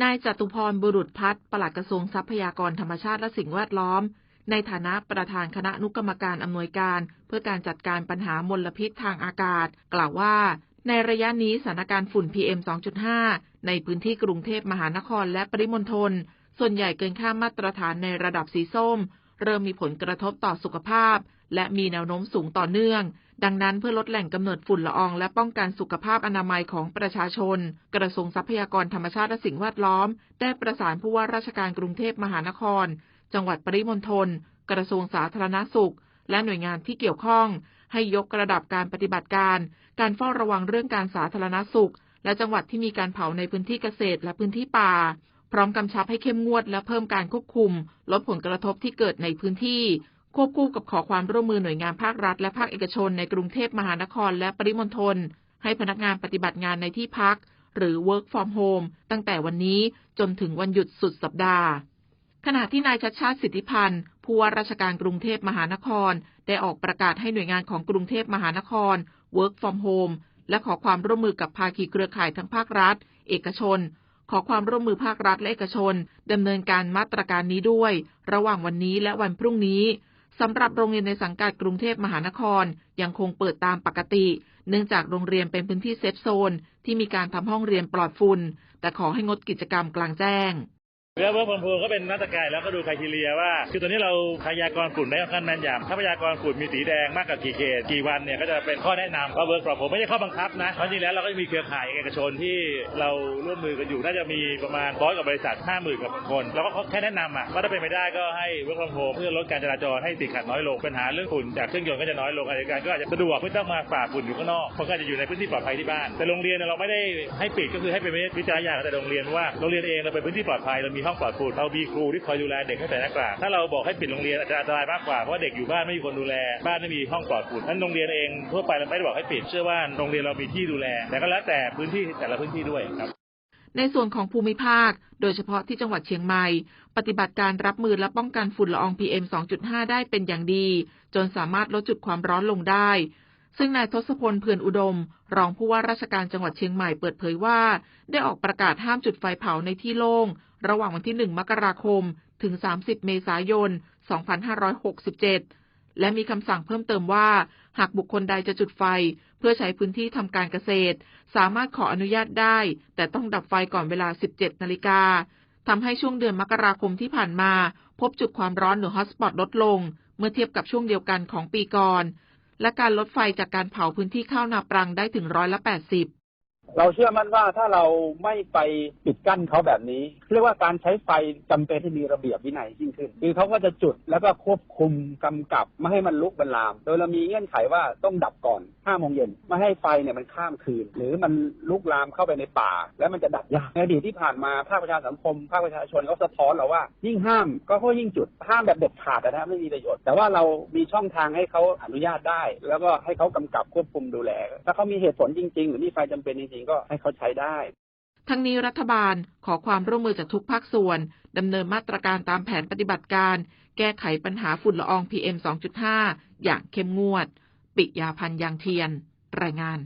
นายจตุพรบุรุษพัฒน์ปลัดกระทรวงทรัพยากรธรรมชาติและสิ่งแวดล้อม ในฐานะประธานคณะนุกรรมการอำนวยการ เพื่อการจัดการปัญหามลพิษทางอากาศ กล่าวว่า ในระยะนี้สถานการณ์ฝุ่น PM 2.5 ในพื้นที่กรุงเทพมหานครและปริมณฑลส่วนใหญ่เกินค่ามาตรฐานในระดับสีส้ม เริ่มมีผลกระทบต่อสุขภาพ และมีแนวโน้มสูงต่อเนื่อง ดังนั้นเพื่อลดแหล่งกำเนิดฝุ่นละอองและป้องกันสุขภาพอนามัยของประชาชน กระทรวงทรัพยากรธรรมชาติและสิ่งแวดล้อม ได้ประสานผู้ว่าราชการกรุงเทพมหานคร จังหวัดปริมณฑลกระทรวงสาธารณสุข และหน่วยงานที่เกี่ยวข้อง ให้ยกระดับการปฏิบัติการ การเฝ้าระวังเรื่องการสาธารณสุข และจังหวัดที่มีการเผาในพื้นที่เกษตรและพื้นที่ป่า พร้อมกำชับให้เข้มงวดและเพิ่มการควบคุม ลดผลกระทบที่เกิดในพื้นที่ ควบคู่กับขอความร่วมมือหน่วยงานภาครัฐและภาคเอกชนในกรุงเทพมหานครและปริมณฑลให้พนักงานปฏิบัติงานในที่พัก หรือ work from home ตั้งแต่วันนี้จนถึงวันหยุดสุดสัปดาห์ ขณะที่นายชัดชาติสิทธิพันธ์ผู้ว่าราชการกรุงเทพมหานคร ได้ออกประกาศให้หน่วยงานของกรุงเทพมหานคร work from home และขอความร่วมมือกับภาคีเครือข่ายทั้งภาครัฐ เอกชน ขอความร่วมมือภาครัฐและเอกชนดำเนินการมาตรการนี้ด้วย ระหว่างวันนี้และวันพรุ่งนี้สำหรับโรงเรียนในสังกัดกรุงเทพมหานคร ยังคงเปิดตามปกติ เนื่องจากโรงเรียนเป็นพื้นที่เซฟโซน ที่มีการทำห้องเรียนปลอดฝุ่นแต่ขอให้งดกิจกรรมกลางแจ้ง แล้วเวิร์กฟอร์มโฮมก็เป็นมาตรการแล้วก็ดูไครทีเรียว่า คือตอนนี้เราพยากรณ์ฝุ่นได้ค่อนข้างแม่นยำถ้าพยากรณ์ฝุ่นมีสีแดงมากกว่ากี่เขตกี่วันเนี่ยก็จะเป็นข้อแนะนำว่าะเวิร์กฟอร์มโฮมไม่ใช่ข้อบังคับนะเพราะจริงแล้วเราก็จะมีเครือข่ายเอกชนที่เราร่วมมือกันอยู่น่าจะมีประมาณร้อยกว่าบริษัทห้าหมื่นกว่าคนแล้วก็แค่แนะนำอะว่าถ้าเป็นไปได้ก็ให้เวิร์กฟอร์มโฮมเพื่อลดการจราจรให้ติดขัดน้อยลงปัญหาเรื่องฝุ่นจากเครื่องยนต์ก็จะน้อยลงอะไรการก็อาจจะสะดวกไม่ต้องมาฝ่าฝุ่นอยู่ข้างนอกเพราะก็จะอยู่ในพื้นที่ปลอดภัยที่บ้านแต่โรงเรียนเราไม่ได้ให้ปิดก็คือให้เป็นวิจารณญาณแต่โรงเรียนว่าโรงเรียนเองเราเป็นพื้นที่ปลอดภัยเรามีห้องปลอดฝุ่นเรามีครูที่คอยดูแลเด็กให้ใส่หน้ากากถ้าเราบอกให้ปิดโรงเรียนอาจจะอันตรายมากกว่าเพราะเด็กอยู่บ้านไม่มีคนดูแลบ้านไม่มีห้องปลอดฝุ่นนั้นโรงเรียนเองทั่วไปเราไม่ได้บอกให้ปิดเชื่อว่าโรงเรียนเรามีที่ดูแล แต่ก็แล้วแต่พื้นที่แต่ละพื้นที่ด้วยครับในส่วนของภูมิภาค โดยเฉพาะที่จังหวัดเชียงใหม่ ปฏิบัติการรับมือและป้องกันฝุ่นละออง PM 2.5 ได้เป็นอย่างดี จนสามารถลดจุดความร้อนลงได้ ซึ่งนายทศพลเพื่อนอุดม รองผู้ว่าราชการจังหวัดเชียงใหม่เปิดเผยว่า ได้ออกประกาศห้ามจุดไฟเผาในที่โล่ง ระหว่างวันที่ 1 มกราคม ถึง 30 เมษายน 2567 และมีคำสั่งเพิ่มเติมว่า หากบุคคลใดจะจุดไฟ เพื่อใช้พื้นที่ทำการเกษตร สามารถขออนุญาตได้ แต่ต้องดับไฟก่อนเวลา 17 นาฬิกาทำให้ช่วงเดือนมกราคมที่ผ่านมา พบจุดความร้อนหรือฮอตสปอตลดลง เมื่อเทียบกับช่วงเดียวกันของปีก่อน และการลดไฟจากการเผาพื้นที่ข้าวนาปรังได้ถึงร้อยละแปดสิบ เราเชื่อมั่นว่าถ้าเราไม่ไปปิดกั้นเขาแบบนี้ เรียกว่าการใช้ไฟจำเป็นที่มีระเบียบวินัยยิ่งขึ้น คือเขาก็จะจุดแล้วก็ควบคุมกำกับไม่ให้มันลุกมันลาม โดยเรามีเงื่อนไขว่าต้องดับก่อน5โมงเย็นไม่ให้ไฟเนี่ยมันข้ามคืน หรือมันลุกลามเข้าไปในป่า แล้วมันจะดับยากในอดีตที่ผ่านมาภาคประชาสังคมภาคประชาชนเขาสะท้อนเราว่า ยิ่งห้ามก็เขายิ่งจุดห้ามแบบเด็ดขาดนะไม่มีประโยชน์แต่ว่าเรามีช่องทางให้เขาอนุญาตได้ แล้วก็ให้เขากำกับควบคุมดูแลถ้าเขามีเหตุผลจริง ๆ หรือมีไฟจำเป็นจริงก็ให้เขาใช้ได้ ทั้งนี้รัฐบาลขอความร่วมมือจากทุกภาคส่วนดำเนินมาตรการตามแผนปฏิบัติการ แก้ไขปัญหาฝุ่นละออง PM 2.5 อย่างเข้มงวด ปิยาพันยางเทียน รายงาน